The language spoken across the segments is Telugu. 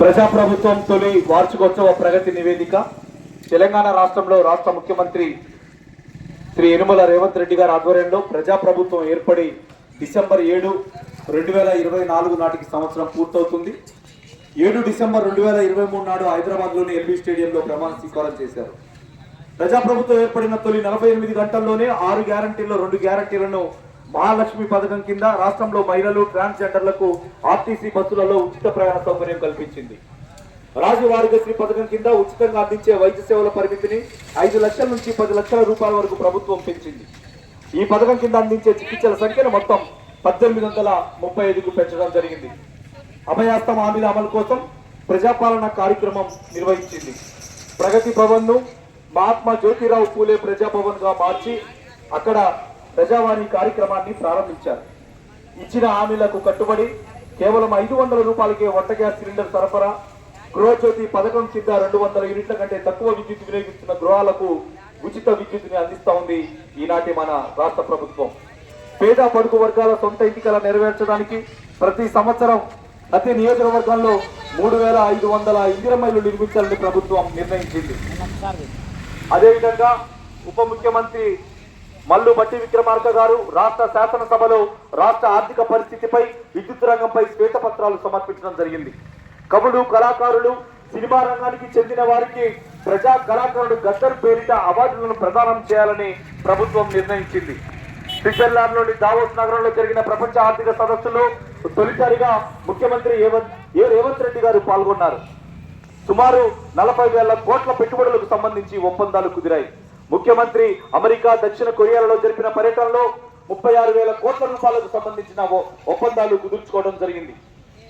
ప్రజాప్రభుత్వం తొలి వార్షికోత్సవ ప్రగతి నివేదిక. తెలంగాణ రాష్ట్రంలో రాష్ట్ర ముఖ్యమంత్రి శ్రీ యనుమల రేవంత్ రెడ్డి గారి ఆధ్వర్యంలో ప్రజాప్రభుత్వం ఏర్పడి డిసెంబర్ ఏడు రెండు వేల ఇరవై నాలుగు నాటికి సంవత్సరం పూర్తవుతుంది. ఏడు డిసెంబర్ రెండు వేల ఇరవై మూడు నాడు హైదరాబాద్లోని ఎల్బీ స్టేడియంలో ప్రమాణ స్వీకారం చేశారు. ప్రజాప్రభుత్వం ఏర్పడిన తొలి నలభై ఎనిమిది గంటల్లోనే ఆరు గ్యారంటీల్లో రెండు గ్యారంటీలను మహాలక్ష్మి పథకం కింద రాష్ట్రంలో మహిళలు ట్రాన్స్జెండర్లకు ఆర్టీసీ బస్సులలో ఉచిత ప్రయాణ సౌకర్యం కల్పించింది. రాజు పథకం కింద ఉచితంగా అందించే వైద్య సేవల పరిమితిని ఐదు లక్షల నుంచి పది లక్షల రూపాయల వరకు ప్రభుత్వం పెంచింది. ఈ పథకం కింద అందించే చికిత్సల సంఖ్యను మొత్తం పద్దెనిమిది వందల ముప్పై ఐదుకు పెంచడం జరిగింది. అభయాస్తం హామీల అమలు కోసం ప్రజాపాలన కార్యక్రమం నిర్వహించింది. ప్రగతి భవన్ను మహాత్మా జ్యోతిరావు పూలే ప్రజాభవన్గా మార్చి అక్కడ ప్రజావాణి కార్యక్రమాన్ని ప్రారంభించారు. ఇచ్చిన హామీలకు కట్టుబడి కేవలం ఐదు వందల రూపాయలకే వంట గ్యాస్ సిలిండర్ సరఫరా గృహజ్యోతి పథకం కింద రెండు వందల యూనిట్ల కంటే తక్కువ విద్యుత్ వినియోగిస్తున్న గృహాలకు ఉచిత విద్యుత్ని అందిస్తా ఉంది ఈనాటి మన రాష్ట్ర ప్రభుత్వం. పేద పడుకు వర్గాల సొంత ఇంటికల నెరవేర్చడానికి ప్రతి సంవత్సరం ప్రతి నియోజకవర్గంలో మూడు వేల ఐదు వందల ఇందిరమైలు నిర్మించాలని ప్రభుత్వం నిర్ణయించింది. అదేవిధంగా ఉప ముఖ్యమంత్రి మల్లు బట్టి విక్రమార్క గారు రాష్ట్ర శాసనసభలో రాష్ట్ర ఆర్థిక పరిస్థితిపై విద్యుత్ రంగంపై శ్వేతపత్రాలు సమర్పించడం జరిగింది. కవులు కళాకారులు సినిమా రంగానికి చెందిన వారికి ప్రజా కళాకారుడు గద్దర్ పేరిట అవార్డులను ప్రదానం చేయాలని ప్రభుత్వం నిర్ణయించింది. స్విట్జర్లాండ్లోని దావోస్ నగరంలో జరిగిన ప్రపంచ ఆర్థిక సదస్సులో తొలిసారిగా ముఖ్యమంత్రి ఏ రేవంత్ రెడ్డి గారు పాల్గొన్నారు. సుమారు నలభై వేల కోట్ల పెట్టుబడులకు సంబంధించి ఒప్పందాలు కుదిరాయి. ముఖ్యమంత్రి అమెరికా దక్షిణ కొరియాలలో జరిపిన పర్యటనలో ముప్పై ఆరు వేల కోట్ల రూపాయలకు సంబంధించిన ఒప్పందాలు కుదుర్చుకోవడం జరిగింది.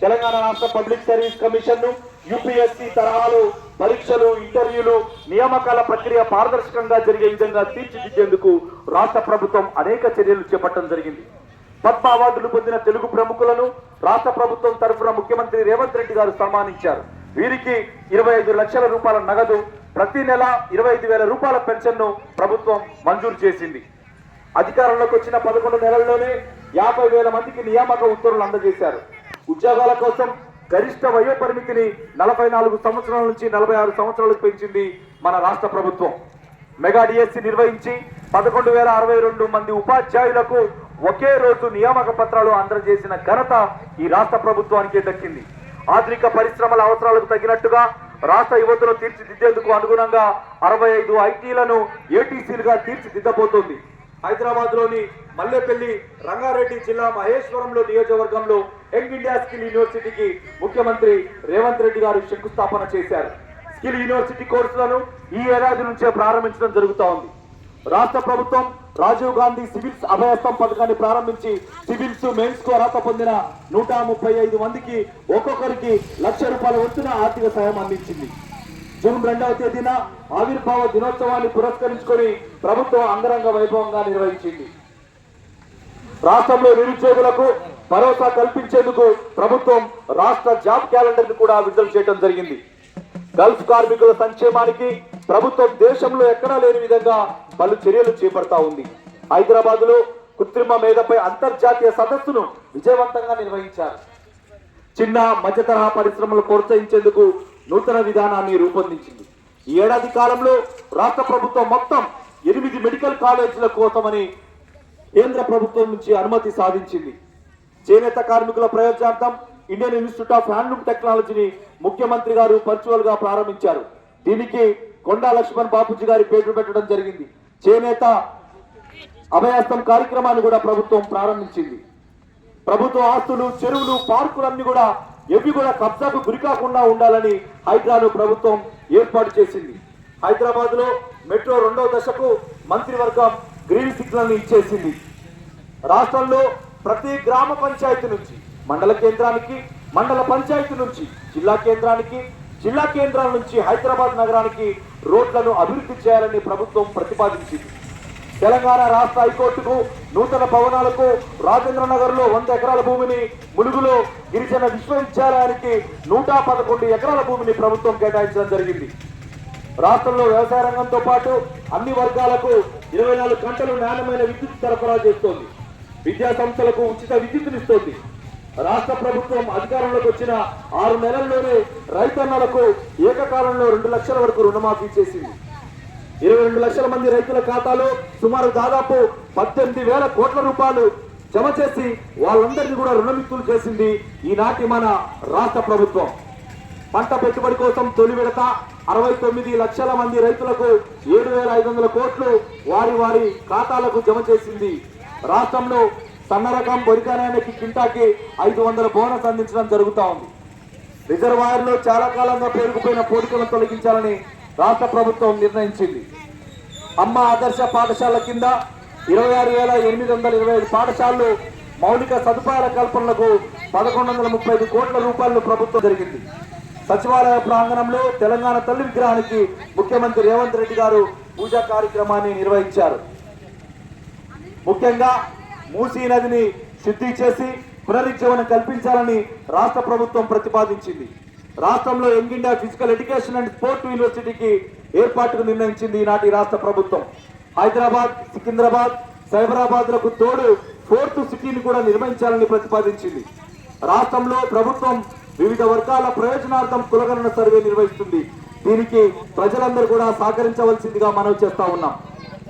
తెలంగాణ రాష్ట్ర పబ్లిక్ సర్వీస్ కమిషన్ను యూపీఎస్సీ తరహాలు పరీక్షలు ఇంటర్వ్యూలు నియామకాల ప్రక్రియ పారదర్శకంగా జరిగే విధంగా తీర్చిదిద్దేందుకు రాష్ట్ర ప్రభుత్వం అనేక చర్యలు చేపట్టడం జరిగింది. పద్మ అవార్డులు పొందిన తెలుగు ప్రముఖులను రాష్ట్ర ప్రభుత్వం తరఫున ముఖ్యమంత్రి రేవంత్ రెడ్డి గారు సన్మానించారు. వీరికి ఇరవై ఐదు లక్షల రూపాయల నగదు ప్రతి నెల ఇరవై ఐదు వేల రూపాయల పెన్షన్ను ప్రభుత్వం మంజూరు చేసింది. అధికారంలోకి వచ్చిన పదకొండు నెలల్లోనే యాభై వేల మందికి నియామక ఉత్తర్వులు అందజేశారు. ఉద్యోగాల కోసం గరిష్ట వయో పరిమితిని నలభై నాలుగు సంవత్సరాల నుంచి నలభై ఆరు సంవత్సరాలకు పెంచింది మన రాష్ట్ర ప్రభుత్వం. మెగా డిఎస్సి నిర్వహించి పదకొండు వేల అరవై రెండు మంది ఉపాధ్యాయులకు ఒకే రోజు నియామక పత్రాలు అందజేసిన ఘనత ఈ రాష్ట్ర ప్రభుత్వానికే దక్కింది. ఆధునిక పరిశ్రమల అవసరాలకు తగినట్టుగా రాష్ట్ర యువతను తీర్చిదిద్దేందుకు అనుగుణంగా అరవై ఐదు ఐటీలను ఏటీసీలుగా తీర్చిదిద్దబోతోంది. హైదరాబాద్లోని మల్లెపల్లి రంగారెడ్డి జిల్లా మహేశ్వరంలో నియోజకవర్గంలో యంగ్ ఇండియా స్కిల్ యూనివర్సిటీకి ముఖ్యమంత్రి రేవంత్ రెడ్డి గారు శంకుస్థాపన చేశారు. స్కిల్ యూనివర్సిటీ కోర్సులను ఈ ఏడాది నుంచే ప్రారంభించడం జరుగుతూ ఉంది. రాష్ట్ర ప్రభుత్వం రాజీవ్ గాంధీ సివిల్స్ అభయస్థం పథకాన్ని ప్రారంభించి సివిల్స్ మెయిన్స్కు అర్హత పొందిన నూట ముప్పై ఐదు మందికి ఒక్కొక్కరికి లక్ష రూపాయల వంతున ఆర్థిక సాయం అందించింది. జూన్ రెండవ తేదీన ఆవిర్భావ దినోత్సవాన్ని పురస్కరించుకొని ప్రభుత్వం అంగరంగ వైభవంగా నిర్వహించింది. రాష్ట్రంలో నిరుద్యోగులకు భరోసా కల్పించేందుకు ప్రభుత్వం రాష్ట్ర జాబ్ క్యాలెండర్ని కూడా విడుదల చేయడం జరిగింది. గల్ఫ్ కార్మికుల సంక్షేమానికి ప్రభుత్వం దేశంలో ఎక్కడా లేని విధంగా పలు చర్యలు చేపడతా ఉంది. హైదరాబాద్లో కృత్రిమ మేధపై అంతర్జాతీయ సదస్సును విజయవంతంగా నిర్వహించారు. చిన్న మధ్య తరహా పరిశ్రమలు ప్రోత్సహించేందుకు నూతన విధానాన్ని రూపొందించింది. ఈ ఏడాది కాలంలో రాష్ట్ర ప్రభుత్వం మొత్తం ఎనిమిది మెడికల్ కాలేజీల కోసమని కేంద్ర ప్రభుత్వం నుంచి అనుమతి సాధించింది. చేనేత కార్మికుల ప్రయోజనార్థం ఇండియన్ ఇన్స్టిట్యూట్ ఆఫ్ హ్యాండ్లూమ్ టెక్నాలజీని ముఖ్యమంత్రి గారు పర్చువల్గా ప్రారంభించారు. దీనికి కొండా లక్ష్మణ్ బాపూజీ గారి పేరు పెట్టడం జరిగింది. చేనేత అభయాస్తం కార్యక్రమాన్ని కూడా ప్రభుత్వం ప్రారంభించింది. ప్రభుత్వ ఆస్తులు చెరువులు పార్కులన్నీ కూడా ఎవి కూడా కబ్జాకు గురి కాకుండా ఉండాలని హైదరాబాద్ ప్రభుత్వం ఏర్పాటు చేసింది. హైదరాబాద్లో మెట్రో రెండవ దశకు మంత్రివర్గం గ్రీన్ సిగ్నల్ని ఇచ్చేసింది. రాష్ట్రంలో ప్రతి గ్రామ పంచాయతీ నుంచి మండల కేంద్రానికి మండల పంచాయతీ నుంచి జిల్లా కేంద్రానికి జిల్లా కేంద్రాల నుంచి హైదరాబాద్ నగరానికి రోడ్లను అభివృద్ధి చేయాలని ప్రభుత్వం ప్రతిపాదించింది. తెలంగాణ రాష్ట్ర హైకోర్టుకు నూతన భవనాలకు రాజేంద్ర నగర్లో వంద ఎకరాల భూమిని ములుగులో గిరిజన విశ్వవిద్యాలయానికి నూట పదకొండు ఎకరాల భూమిని ప్రభుత్వం కేటాయించడం జరిగింది. రాష్ట్రంలో వ్యవసాయ రంగంతో పాటు అన్ని వర్గాలకు ఇరవై నాలుగు గంటలు నాణ్యమైన విద్యుత్ సరఫరా చేస్తోంది. విద్యా సంస్థలకు ఉచిత విద్యుత్తునిస్తోంది. రాష్ట్ర ప్రభుత్వం అధికారంలోకి వచ్చిన ఆరు నెలల్లోనే రైతన్నలకు ఏకకాలంలో రెండు లక్షల వరకు రుణమాఫీ చేసింది. ఇరవై రెండు లక్షల మంది రైతుల ఖాతాలో సుమారు దాదాపు పద్దెనిమిది వేల కోట్ల రూపాయలు జమ చేసి వాళ్ళందరినీ కూడా రుణమిత్తులు చేసింది ఈనాటి మన రాష్ట్ర ప్రభుత్వం. పంట పెట్టుబడి కోసం తొలి విడత అరవై తొమ్మిది లక్షల మంది రైతులకు ఏడు వేల ఐదు వందల కోట్లు వారి వారి ఖాతాలకు జమ చేసింది. రాష్ట్రంలో సన్న రకం వరికానానికి కింటాకి ఐదు వందల బోనస్ అందించడం జరుగుతూ ఉంది. రిజర్వాయర్లో చాలా కాలంగా పేరుకుపోయిన పోలికలను తొలగించాలని రాష్ట్ర ప్రభుత్వం నిర్ణయించింది. అమ్మ ఆదర్శ పాఠశాల కింద ఇరవై ఆరు వేల ఎనిమిది వందల ఇరవై ఐదు పాఠశాలలు మౌలిక సదుపాయాల కల్పనలకు పదకొండు వందల ముప్పై ఐదు కోట్ల రూపాయలు ప్రభుత్వం జరిగింది. సచివాలయ ప్రాంగణంలో తెలంగాణ తల్లి విగ్రహానికి ముఖ్యమంత్రి రేవంత్ రెడ్డి గారు పూజా కార్యక్రమాన్ని నిర్వహించారు. ముఖ్యంగా మూసీ నదిని శుద్ధి చేసి పునరుజ్జీవనం కల్పించాలని రాష్ట్ర ప్రభుత్వం ప్రతిపాదించింది. రాష్ట్రంలో young India physical education and sport యూనివర్సిటీకి ఏర్పాటుకు నిర్ణయించింది ఈనాటి రాష్ట్ర ప్రభుత్వం. హైదరాబాద్ సికింద్రాబాద్ సైబరాబాద్లకు తోడు ఫోర్త్ సిటీని కూడా నిర్మించాలని ప్రతిపాదించింది. రాష్ట్రంలో ప్రభుత్వం వివిధ వర్గాల ప్రయోజనార్థం కులగణన సర్వే నిర్వహిస్తుంది. దీనికి ప్రజలందరూ కూడా సహకరించవలసిందిగా మనవి చేస్తా ఉన్నాం.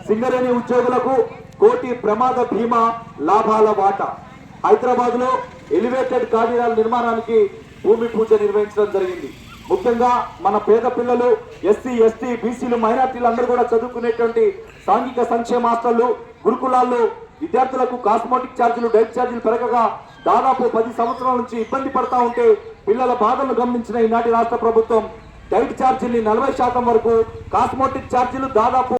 సింగరేణి ఉద్యోగులకు కోటి ప్రమాద బీమా లాభాల వాటా. హైదరాబాద్లో ఎలివేటెడ్ కారిడార్ నిర్మాణానికి భూమి పూజ నిర్వహించడం జరిగింది. ముఖ్యంగా మన పేద పిల్లలు ఎస్సీ ఎస్టీ బీసీలు మైనార్టీలు అందరూ కూడా చదువుకునేటువంటి సాంఘిక సంక్షేమ హాస్టళ్ళు గురుకులాల్లో విద్యార్థులకు కాస్మోటిక్ ఛార్జీలు డైట్ ఛార్జీలు పెరగగా దాదాపు పది సంవత్సరాల నుంచి ఇబ్బంది పడతా ఉంటే పిల్లల బాధలను గమనించిన ఈనాటి రాష్ట్ర ప్రభుత్వం డైట్ ఛార్జీల్ని నలభై శాతం వరకు కాస్మోటిక్ ఛార్జీలు దాదాపు